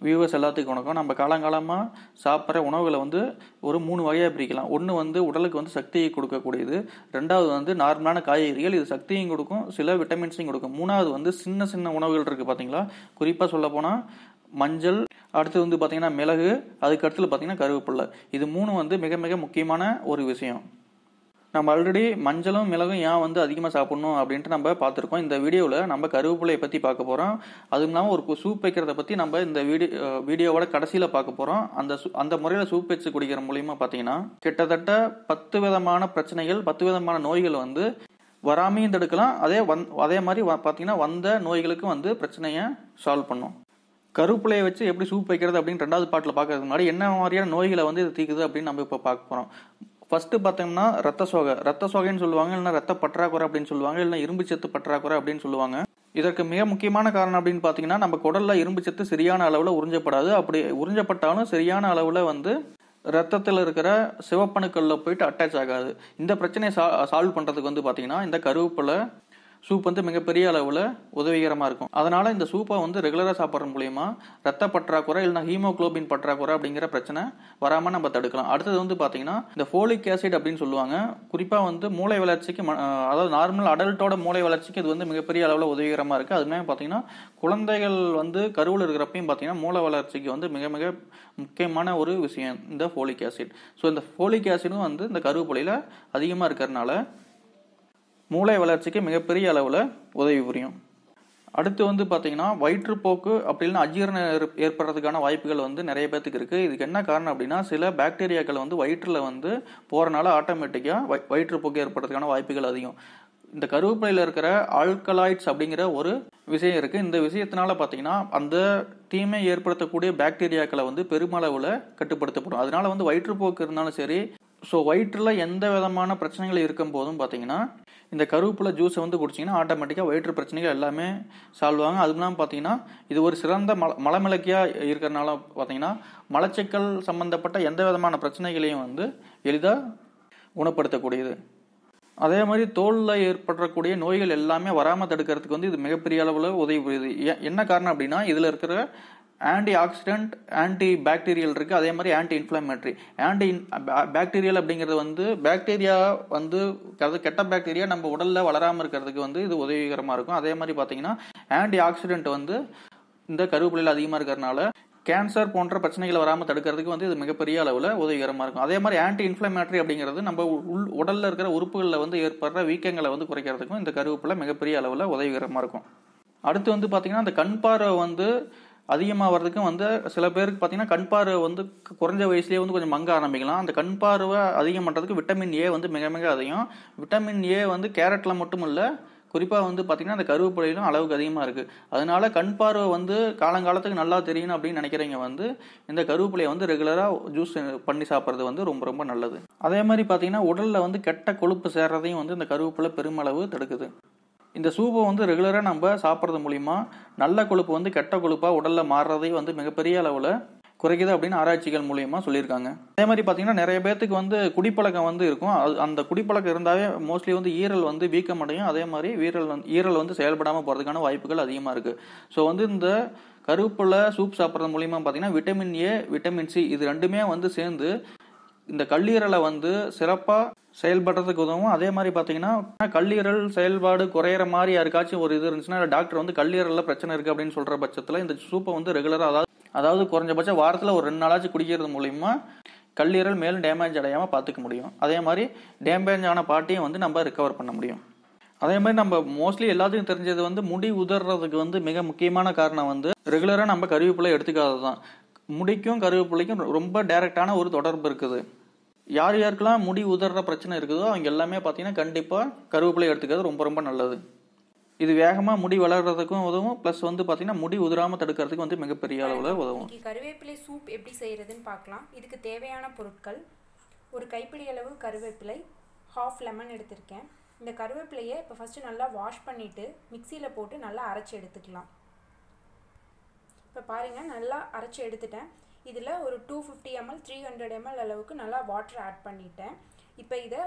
Viewers எல்லாத்துக்கும் வணக்கம். நம்ம காலங்காலமாக சாப்பிட்ற உணவுகளை வந்து ஒரு மூணு வகையாக பிரிக்கலாம். ஒன்று வந்து உடலுக்கு வந்து சக்தியை கொடுக்கக்கூடியது. ரெண்டாவது வந்து நார்மலான காய்கறிகள் இது சக்தியும் கொடுக்கும் சில விட்டமின்ஸையும் கொடுக்கும். மூணாவது வந்து சின்ன சின்ன உணவுகள் இருக்குது பார்த்தீங்களா குறிப்பாக சொல்ல போனால் மஞ்சள் அடுத்து வந்து பார்த்தீங்கன்னா மிளகு அதுக்கு அடுத்து பார்த்தீங்கன்னா கருவேப்பிள்ளை இது மூணு வந்து மிக மிக முக்கியமான ஒரு விஷயம். நம்ம ஆல்ரெடி மஞ்சளும் மிளகும் ஏன் வந்து அதிகமாக சாப்பிடணும் அப்படின்ட்டு நம்ம பார்த்துருக்கோம். இந்த வீடியோவில் நம்ம கருவேப்பிலையை பற்றி பார்க்க போகிறோம் அதுவும் இல்லாமல் ஒரு சூப் வைக்கிறத பற்றி நம்ம இந்த வீடியோ வீடியோவோட கடைசியில் பார்க்க போகிறோம் அந்த சூ- அந்த முறையில் சூப் வச்சு குடிக்கிற மூலியமாக பார்த்தீங்கன்னா கிட்டத்தட்ட பத்து விதமான பிரச்சனைகள் பத்து விதமான நோய்கள் வந்து வராமையும் தடுக்கலாம் அதே வந் அதே மாதிரி பார்த்தீங்கன்னா வந்த நோய்களுக்கும் வந்து பிரச்சனையை சால்வ் பண்ணும். கருப்பிலையை வச்சு எப்படி சூப் வைக்கிறது அப்படின்னு ரெண்டாவது பாட்டில் பார்க்கறதுக்கு முன்னாடி என்ன மாதிரியான நோய்களை வந்து இது தீக்குது அப்படின்னு நம்ம இப்போ பார்க்க போகிறோம் ஃபர்ஸ்ட் பார்த்தோம்னா ரத்த சோகை. ரத்த சோகைன்னு சொல்லுவாங்க இல்லைன்னா ரத்த பற்றாக்குறை அப்படின்னு சொல்லுவாங்க இல்லைன்னா இரும்பு சத்து பற்றாக்குறை அப்படின்னு சொல்லுவாங்க. இதற்கு மிக முக்கியமான காரணம் அப்படின்னு பார்த்தீங்கன்னா நம்ம குடல்ல இரும்பு சத்து சரியான அளவில் உறிஞ்சப்படாது. அப்படி உறிஞ்சப்பட்டாலும் சரியான அளவில் வந்து ரத்தத்தில் இருக்கிற சிவப்பணுக்களில் போயிட்டு அட்டாச் ஆகாது. இந்த பிரச்சனையை சா சால்வ் பண்ணுறதுக்கு வந்து பார்த்தீங்கன்னா இந்த கருவேப்பிலை சூப் வந்து மிகப்பெரிய அளவில் உதவிகரமாக இருக்கும். அதனால் இந்த சூப்பை வந்து ரெகுலராக சாப்பிட்றது மூலயமா ரத்த பற்றாக்குறை இல்லைனா ஹீமோகுளோபின் பற்றாக்குறை அப்படிங்கிற பிரச்சனை வராமல் நம்ம தடுக்கலாம். அடுத்தது வந்து பார்த்தீங்கன்னா இந்த ஃபோலிக் ஆசிட் அப்படின்னு சொல்லுவாங்க. குறிப்பாக வந்து மூளை வளர்ச்சிக்கு ம- அதாவது நார்மல் அடல்ட்டோட மூளை வளர்ச்சிக்கு இது வந்து மிகப்பெரிய அளவில் உதவிகரமாக இருக்குது அதுமே பார்த்தீங்கன்னா குழந்தைகள் வந்து கருவில் இருக்கிறப்பையும் பார்த்தீங்கன்னா மூளை வளர்ச்சிக்கு வந்து மிக மிக முக்கியமான ஒரு விஷயம் இந்த ஃபோலிக் ஆசிட் ஸோ இந்த ஃபோலிக் ஆசிடும் வந்து இந்த கருவேப்பிலையில் அதிகமாக இருக்கிறதுனால மூளை வளர்ச்சிக்கு மிகப்பெரிய அளவில் உதவி புரியும். அடுத்து வந்து பார்த்தீங்கன்னா வயிற்றுப்போக்கு அப்படின்னு அஜீரணம் ஏற்- ஏற்படுறதுக்கான வாய்ப்புகள் வந்து நிறைய பேர்த்துக்கு இருக்குது இதுக்கு என்ன காரணம் அப்படின்னா சில பாக்டீரியாக்கள் வந்து வயிற்றில் வந்து போகிறனால ஆட்டோமேட்டிக்காக வயிற்றுப்போக்கு ஏற்படுறதுக்கான வாய்ப்புகள் அதிகம். இந்த கருவேப்பிலையில் இருக்கிற ஆல்கலாய்ட்ஸ் அப்படிங்கிற ஒரு விஷயம் இருக்குது இந்த விஷயத்தினால பார்த்தீங்கன்னா அந்த தீமை ஏற்படுத்தக்கூடிய பாக்டீரியாக்களை வந்து பெருமளவில் கட்டுப்படுத்தப்படும். அதனால வந்து வயிற்றுப்போக்கு இருந்தாலும் சரி ஸோ வயிற்றில் எந்த விதமான பிரச்சனைகள் இருக்கும் போதும் பார்த்தீங்கன்னா இந்த கருவேப்பிலை ஜூஸை வந்து குடிச்சிங்கன்னா ஆட்டோமேட்டிக்காக வயிற்று பிரச்சனைகள் எல்லாமே சால்வ் ஆகும். அது இல்லாமல் பார்த்தீங்கன்னா இது ஒரு சிறந்த மல மலமிளக்கியாக இருக்கிறனால பார்த்தீங்கன்னா மலச்சிக்கல் சம்பந்தப்பட்ட எந்த விதமான பிரச்சனைகளையும் வந்து எளிதாக குணப்படுத்தக்கூடியது. அதே மாதிரி தோலில் ஏற்படக்கூடிய நோய்கள் எல்லாமே வராமல் தடுக்கிறதுக்கு வந்து இது மிகப்பெரிய அளவில் உதவி புரியுது. என்ன காரணம் அப்படின்னா இதில் இருக்கிற ஆன்டி ஆக்சிடென்ட் ஆன்டி பாக்டீரியல் இருக்குது அதே மாதிரி ஆன்டி இன்ஃப்ளமேட்ரி ஆன்டி பாக்டீரியல் அப்படிங்கிறது வந்து பாக்டீரியா வந்து அதாவது கெட்ட பாக்டீரியா நம்ம உடலில் வளராமல் இருக்கிறதுக்கு வந்து இது உதவிகரமாக இருக்கும். அதே மாதிரி பார்த்தீங்கன்னா ஆன்டி ஆக்சிடென்ட் வந்து இந்த கருவேப்பிலையில் அதிகமாக இருக்கிறதுனால கேன்சர் போன்ற பிரச்சனைகளை வராமல் தடுக்கிறதுக்கு வந்து இது மிகப்பெரிய அளவில் உதவிகரமாக இருக்கும். அதே மாதிரி ஆன்டி இன்ஃப்ளமேட்டரி அப்படிங்கிறது நம்ம உள் உடலில் இருக்கிற உறுப்புகளில் வந்து ஏற்படுற வீக்கங்களை வந்து குறைக்கிறதுக்கும் இந்த கருவேப்பிலை மிகப்பெரிய அளவில் உதவிகரமாக இருக்கும். அடுத்து வந்து பார்த்தீங்கன்னா அந்த கண் பார்வை வந்து அதிகமாகிறதுக்கும் வந்து சில பேருக்கு பார்த்தீங்கன்னா கண் பார்வை வந்து குறைஞ்ச வயசுலேயே வந்து கொஞ்சம் மங்க ஆரம்பிக்கலாம். அந்த கண் பார்வை அதிகம் பண்ணுறதுக்கு விட்டமின் ஏ வந்து மிக மிக அதிகம். விட்டமின் ஏ வந்து கேரட்டில் மட்டும் இல்லை குறிப்பாக வந்து பார்த்திங்கன்னா அந்த கருவேப்பிலையிலும் அளவுக்கு அதிகமாக இருக்குது அதனால கண் பார்வை வந்து காலங்காலத்துக்கு நல்லா தெரியணும் அப்படின்னு நினைக்கிறவங்க வந்து இந்த கருவேப்பிலையை வந்து ரெகுலராக ஜூஸ் பண்ணி சாப்பிட்றது வந்து ரொம்ப ரொம்ப நல்லது. அதே மாதிரி பார்த்தீங்கன்னா உடலில் வந்து கெட்ட கொழுப்பு சேர்றதையும் வந்து இந்த கருவேப்பிலை பெருமளவு தடுக்குது. இந்த சூப்பை வந்து ரெகுலராக நம்ம சாப்பிட்றது மூலிமா நல்ல கொழுப்பு வந்து கெட்ட கொழுப்பாக உடலில் மாறுறதை வந்து மிகப்பெரிய அளவில் குறைக்குது அப்படின்னு ஆராய்ச்சிகள் மூலியமா சொல்லியிருக்காங்க. அதே மாதிரி பார்த்தீங்கன்னா நிறைய பேர்த்துக்கு வந்து குடிப்பழக்கம் வந்து இருக்கும். அது அந்த குடிப்பழக்கம் இருந்தாவே மோஸ்ட்லி வந்து ஈரல் வந்து வீக்கம் அடையும். அதே மாதிரி வீரல் வந்து ஈரல் வந்து செயல்படாமல் போகிறதுக்கான வாய்ப்புகள் அதிகமாக இருக்குது ஸோ வந்து இந்த கருவேப்பிலை சூப் சாப்பிட்றது மூலியமா பார்த்தீங்கன்னா விட்டமின் ஏ விட்டமின் சி இது ரெண்டுமே வந்து சேர்ந்து இந்த கல்லீரலை வந்து சிறப்பாக செயல்படுறதுக்கு உதவும். அதே மாதிரி பார்த்தீங்கன்னா கல்லீரல் செயல்பாடு குறையிற மாதிரி யாருக்காச்சும் ஒரு இது இருந்துச்சுன்னா டாக்டர் வந்து கல்லீரலில் பிரச்சனை இருக்குது அப்படின்னு சொல்கிற பட்சத்தில் இந்த சூப்பை வந்து ரெகுலராக அதாவது அதாவது குறைஞ்சபட்சம் வாரத்தில் ஒரு ரெண்டு நாளாச்சும் குடிக்கிறது மூலிமா கல்லீரல் மேலும் டேமேஜ் அடையாமல் பார்த்துக்க முடியும். அதே மாதிரி டேமேஜ் ஆன பாட்டியும் வந்து நம்ம ரிகவர் பண்ண முடியும். அதே மாதிரி நம்ம மோஸ்ட்லி எல்லாத்துக்கும் தெரிஞ்சது வந்து முடி உதறதுக்கு வந்து மிக முக்கியமான காரணம் வந்து ரெகுலராக நம்ம கருவேப்பிலை எடுத்துக்காதது தான் முடிக்கும் கருவேப்பிலைக்கும் ரொம்ப டைரக்டான ஒரு தொடர்பு இருக்குது. யார் யாருக்கெல்லாம் முடி உதற பிரச்சனை இருக்குதோ அவங்க எல்லாமே பார்த்தீங்கன்னா கண்டிப்பாக கருவேப்பிலை எடுத்துக்கிறது ரொம்ப ரொம்ப நல்லது. இது வேகமாக முடி வளர்றதுக்கும் உதவும். ப்ளஸ் வந்து பார்த்தீங்கன்னா முடி உதிராமல் தடுக்கிறதுக்கு வந்து மிகப்பெரிய அளவில் உதவும். கருவேப்பிலை சூப் எப்படி செய்யறதுன்னு பார்க்கலாம். இதுக்கு தேவையான பொருட்கள் ஒரு கைப்பிடி அளவு கருவேப்பிலை ஹாஃப் லெமன் எடுத்திருக்கேன். இந்த கருவேப்பிலையை இப்போ ஃபஸ்ட்டு நல்லா வாஷ் பண்ணிவிட்டு மிக்சியில் போட்டு நல்லா அரைச்சி எடுத்துக்கலாம். இப்போ பாருங்கள் நல்லா அரைச்சி எடுத்துட்டேன். இதில் ஒரு two fifty ml three hundred ml அளவுக்கு நல்லா வாட்டர் ஆட் பண்ணிட்டேன். இப்போ இதை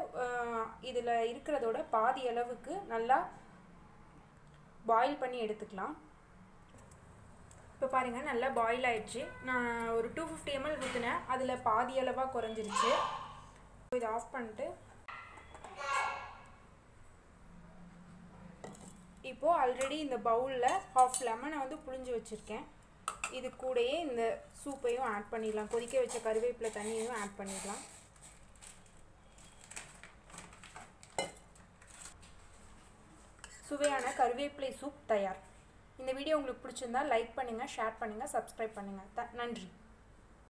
இதில் இருக்கிறதோட பாதி அளவுக்கு நல்லா பாயில் பண்ணி எடுத்துக்கலாம். இப்போ பாருங்கள் நல்லா பாயில் ஆயிடுச்சு. நான் ஒரு டூ ஃபிஃப்டி எம்எல் ஊற்றினேன் அதில் பாதி அளவாக குறைஞ்சிருச்சு. இதை ஆஃப் பண்ணிட்டு இப்போது ஆல்ரெடி இந்த பவுலில் ஹாஃப் லெமனை வந்து புழிஞ்சு வச்சுருக்கேன். இது கூடயே இந்த சூப்பையும் ஆட் பண்ணிடலாம். கொதிக்க வச்ச கருவேப்பிலை தண்ணியையும் ஆட் பண்ணிடலாம். சுவையான கருவேப்பிலை சூப் தயார். இந்த வீடியோ உங்களுக்கு பிடிச்சிருந்தா லைக் பண்ணுங்கள் ஷேர் பண்ணுங்கள் சப்ஸ்கிரைப் பண்ணுங்கள் த நன்றி.